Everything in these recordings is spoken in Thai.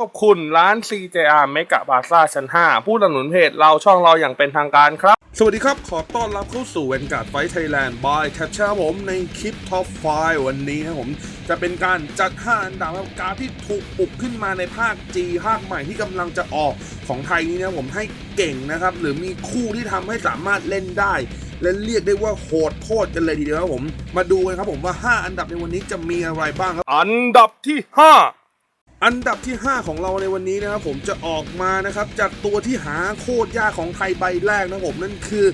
ขอบคุณร้าน CJR เมกะบาซ่าชั้น 5 ผู้สนับสนุนเพจเราช่องเราอย่างเป็นทางการครับ สวัสดีครับ ขอต้อนรับเข้าสู่เวนการ์ดไฟไทยแลนด์บายแคชเชอร์ผมในคลิปท็อป5วันนี้นะผม จะเป็นการจัด 5 อันดับการดที่ถูกปลุกขึ้นมาในภาค G ภาคใหม่ที่กำลังจะออกของไทยนี้นะผมให้เก่งนะครับ หรือมีคู่ที่ทำให้สามารถเล่นได้และเรียกได้ว่าโหดโคตรกันเลยทีเดียวครับผม มาดูกันครับผมว่า 5 อันดับในวันนี้จะมีอะไรบ้างครับ อันดับที่ 5 อันดับที่ 5 ของเราในวันนี้นะครับผมจะออกมานะครับจากตัวที่หาโคตรยากของไทยใบแรกนะครับผมนั่นคือ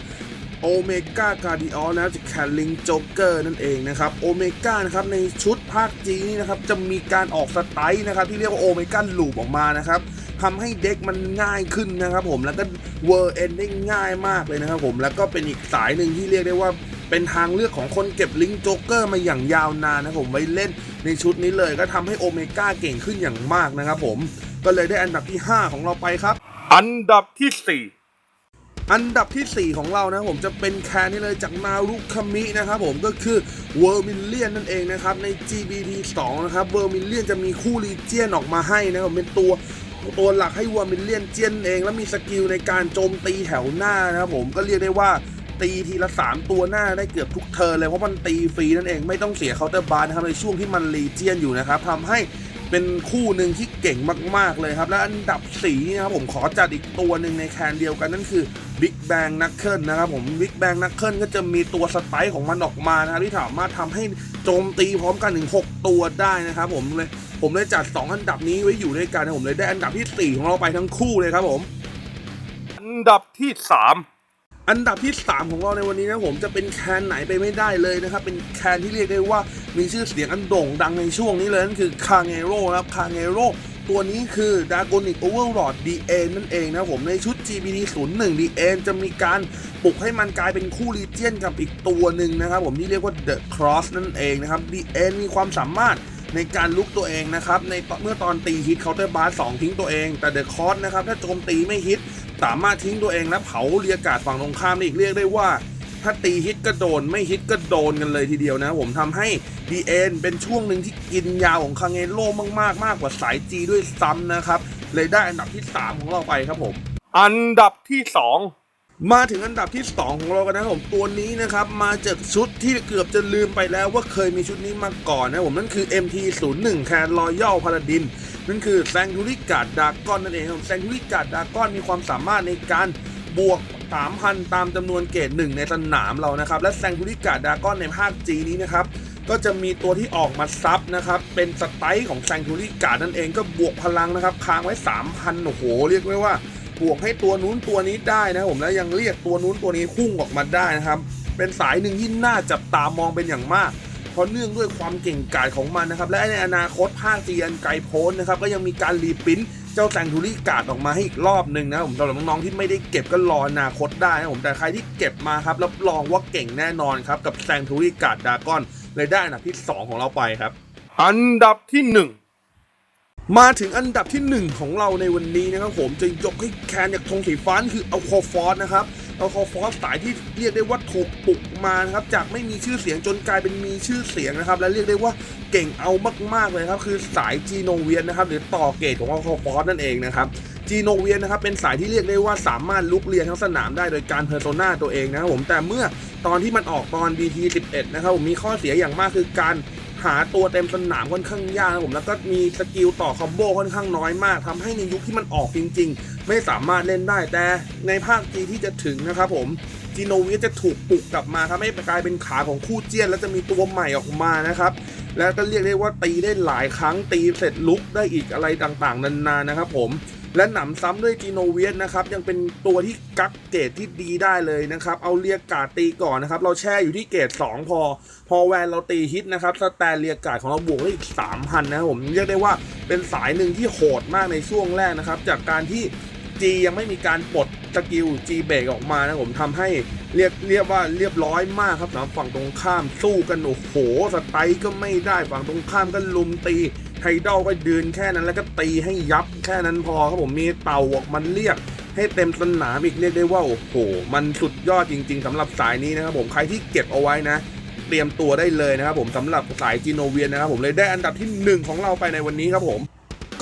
โอเมก้าการดิออสนะครับจากแคลลิงโจ๊กเกอร์นั่นเองนะครับโอเมก้านะครับในชุดภาคจีนนี่นะครับจะมีการออกสไตล์นะครับที่เรียกว่าโอเมก้าลูปออกมานะครับทำให้เด็กมันง่ายขึ้นนะครับผมแล้วก็เวอร์เอนได้ง่ายมากเลยนะครับผมแล้วก็เป็นอีกสายหนึ่งที่เรียกได้ว่า เป็นทางเลือกของคนเก็บลิงก์โจ๊กเกอร์มาอย่างยาวนานนะครับผมไว้เล่นในชุดนี้เลยก็ทำให้โอเมก้าเก่งขึ้นอย่างมากนะครับผมก็เลยได้อันดับที่ 5 ของเราไปครับ อันดับที่ 4อันดับทีสี่4 ของเรานะผมจะเป็นแคนนี่เลยจากนารุคามินะครับผมก็คือเวอร์มิเลียนนั่นเองนะครับใน GBD 2นะครับเวอร์มิเลียนจะมีคู่ลีเจียนออกมาให้นะครับเป็นตัวตัวหลักให้เวอร์มิเลียนเจียนเอง แล้วมีสกิลในการโจมตีแถวหน้านะครับผมก็เรียกได้ว่า ตีทีละ 3 ตัวหน้าได้เกือบทุกเทิร์นเลย เพราะมันตีฟรีนั่นเองไม่ต้องเสียเคาน์เตอร์บาร์นะครับในช่วงที่มันรีเจียนอยู่นะครับทำให้เป็นคู่หนึ่งที่เก่งมาก ๆ เลยครับ และอันดับ4นี่นะครับผมขอจัดอีกตัวหนึ่งในแคนเดียวกันนั่นคือ Big Bang n u c k l e นะครับผม Big Bang n u c k l e ก็จะมีตัวสไตล์ของมันออกมานะครับที่สามารถทำให้โจมตีพร้อมกันถึง 6 ตัวได้นะครับผมเลยผมเลยจัด 2 อันดับนี้ไว้อยู่ด้วยกันนะผมเลยได้อันดับที่ 4 ของเราไปทั้งคู่เลยครับผม อันดับที่ 3 อันดับที่ 3 ของเราในวันนี้นะผมจะเป็นแคนไหนไปไม่ได้เลยนะครับ เป็นแคนที่เรียกได้ว่ามีชื่อเสียงอันโด่งดังในช่วงนี้เลยนั่นคือคาเงโร่นะครับคาเงโร่ตัวนี้คือดากอนิกโอเวอร์ลอดดีเอ็นนั่นเองนะครับผมในชุด GBD 01ดีเอ็นจะมีการปลุกให้มันกลายเป็นคู่ลีเจียนกับอีกตัวหนึ่งนะครับ ผมที่เรียกว่า The Cross นั่นเองนะครับ DN มีความสามารถในการลุกตัวเองนะครับในเมื่อตอนตีฮิตเคาน์เตอร์บาร์สองทิ้งตัวเอง แต่ The Cross นะครับถ้าโจมตีไม่ฮิต สามารถทิ้งตัวเองและเผาเรียกาศฝั่งตรงข้ามได้อีกเรียกได้ว่า ถ้าตีฮิตก็โดนไม่ฮิตก็โดนกันเลยทีเดียวนะ ผมทำให้ดีเอ็นเป็นช่วงหนึ่งที่กินยาวของคางเงโร่มากๆมากกว่าสายจีด้วยซ้ำนะครับ เลยได้อันดับที่ 3 ของเราไปครับผม อันดับที่ 2 มาถึงอันดับที่ 2 ของเรากันนะครับผมตัวนี้นะครับมาจากชุดที่เกือบจะลืมไปแล้วว่าเคยมีชุดนี้มาก่อนนะผมนั่นคือ MT01 แคนรอยัลพาราดินนั่นคือแซงทูริกาดดากอนนั่นเองครับแซงทูริกาดดากอนมีความสามารถในการบวก 3,000 ตามจำนวนเกรดหนึ่งในสนามเรานะครับ และแซงทูริกาดดากอนในภาคจีนี้นะครับก็จะมีตัวที่ออกมาซับนะครับ เป็นสไตล์ของแซงทูริกาดนั่นเองก็บวกพลังนะครับค้างไว้ 3,000โอ้โหเรียกได้ว่า บวกให้ตัวนู้นตัวนี้ได้นะผมแล้วยังเรียกตัวนู้นตัวนี้พุ่งออกมาได้นะครับ เป็นสายหนึ่งที่น่าจับตามองเป็นอย่างมาก เพราะเนื่องด้วยความเก่งกาจของมันนะครับ และในอนาคตภาคจีนไกโพ้นนะครับก็ยังมีการรีปิ้นเจ้าแซงทูรี่กาดออกมาให้อีกรอบหนึ่งนะผมสำหรับน้องๆที่ไม่ได้เก็บก็รออนาคตได้นะผมแต่ใครที่เก็บมาครับรับรองว่าเก่งแน่นอนครับกับแซงทูรี่กาดดากอนเลยได้อันดับที่ 2 ของเราไปครับ อันดับที่ 1 มาถึงอันดับที่ 1 ของเราในวันนี้นะครับผมจะยกให้แคนจากธงสีฟ้านคือเอาคอฟอสนะครับเอาคอฟอสสายที่เรียกได้ว่าถูกปลุกมานะครับจากไม่มีชื่อเสียงจนกลายเป็นมีชื่อเสียงนะครับ และเรียกได้ว่าเก่งเอามากๆเลยครับคือสายจีโนเวียนนะครับหรือต่อเกรดของเอาคอฟอสนั่นเองนะครับจีโนเวียนนะครับเป็นสายที่เรียกได้ว่าสามารถลุกเรียนทั้งสนามได้โดยการเพอร์โซนาตัวเองนะครับผมแต่เมื่อตอนที่มันออกตอน BT 11 นะครับผมมีข้อเสียอย่างมากคือการ หาตัวเต็มสนามค่อนข้างยากนะผมแล้วก็มีสกิลต่อคอมโบค่อนข้างน้อยมากทำให้ในยุคที่มันออกจริง ๆ ไม่สามารถเล่นได้แต่ในภาคจีที่จะถึงนะครับผมจีโนวิจะถูกปลุกกลับมาทำให้กลายเป็นขาของคู่เจียน แล้วจะมีตัวใหม่ออกมานะครับ แล้วก็เรียกได้ว่าตีได้หลายครั้งตีเสร็จลุกได้อีกอะไรต่างๆ นานานะครับผม และหนำซ้ำด้วยจีโนเวียสนะครับยังเป็นตัวที่กักเกรดที่ดีได้เลยนะครับเอาเรียกาดตีก่อนนะครับเราแช่อยู่ที่เกรด2 พอ พอแวนเราตีฮิตนะครับสแตนเรียกาดของเราบวกได้อีก3,000นะครับผมเรียกได้ว่าเป็นสายหนึ่งที่โหดมากในช่วงแรกนะครับจากการที่ G ยังไม่มีการปลดสกิล G เบรกออกมานะผมทำให้เรียกเรียกว่าเรียบร้อยมากครับสำหรับฝั่งตรงข้ามสู้กันโอ้โหสไตล์ก็ไม่ได้ฝั่งตรงข้ามก็ลุมตี ไฮดอลก็ยืนแค่นั้นแล้วก็ตีให้ยับแค่นั้นพอครับผมมีเต่าออกมันเรียก ให้เต็มสนามอีกเรียกได้ว่าโอ้โหมันสุดยอดจริง ๆสำหรับสายนี้นะครับผมใครที่เก็บเอาไว้นะเตรียมตัวได้เลยนะครับผมสำหรับสายจีโนเวียนนะครับผมเลยได้อันดับที่หนึ่งของเราไปในวันนี้ครับผม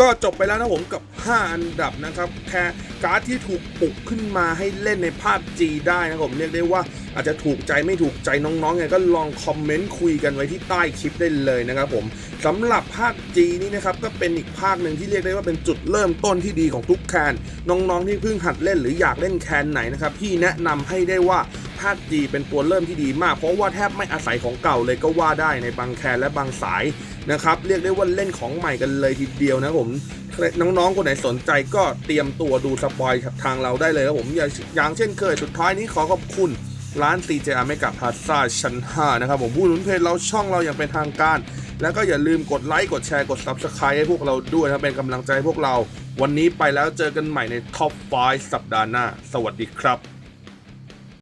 ก็จบไปแล้วนะผมกับ 5 อันดับนะครับแค่การ์ดที่ถูกปลุกขึ้นมาให้เล่นในภาค G ได้นะครับผมเรียกได้ว่าอาจจะถูกใจไม่ถูกใจน้องๆไงก็ลองคอมเมนต์คุยกันไว้ที่ใต้คลิปได้เลยนะครับผมสำหรับภาค G นี่นะครับก็เป็นอีกภาคหนึ่งที่เรียกได้ว่าเป็นจุดเริ่มต้นที่ดีของทุกแคนน้องๆที่เพิ่งหัดเล่นหรืออยากเล่นแคนไหนนะครับพี่แนะนำให้ได้ว่าา G เป็นตัวเริ่มที่ดีมาก เพราะว่าแทบไม่อาศัยของเก่าเลยก็ว่าได้ในบางแคนและบางสายนะครับเรียกได้ว่าเล่นของใหม่กันเลยทีเดียวนะผมน้องๆ คนไหนสนใจก็เตรียมตัวดูสปอยทางเราได้เลยครับผมอย่างอย่างเช่นเคยสุดท้ายนี้ขอขอบคุณร้าน CJR ไม่กับพาซ่าชั้น 5 นะครับผมผู้หนุนเพจเราช่องเราอย่างเป็นทางการ แล้วก็อย่าลืมกดไลค์ กดแชร์ กด Subscribe ให้พวกเราด้วยนะเป็นกำลังใจพวกเรา วันนี้ไปแล้วเจอกันใหม่ในท็อป5สัปดาห์หน้า สวัสดีครับ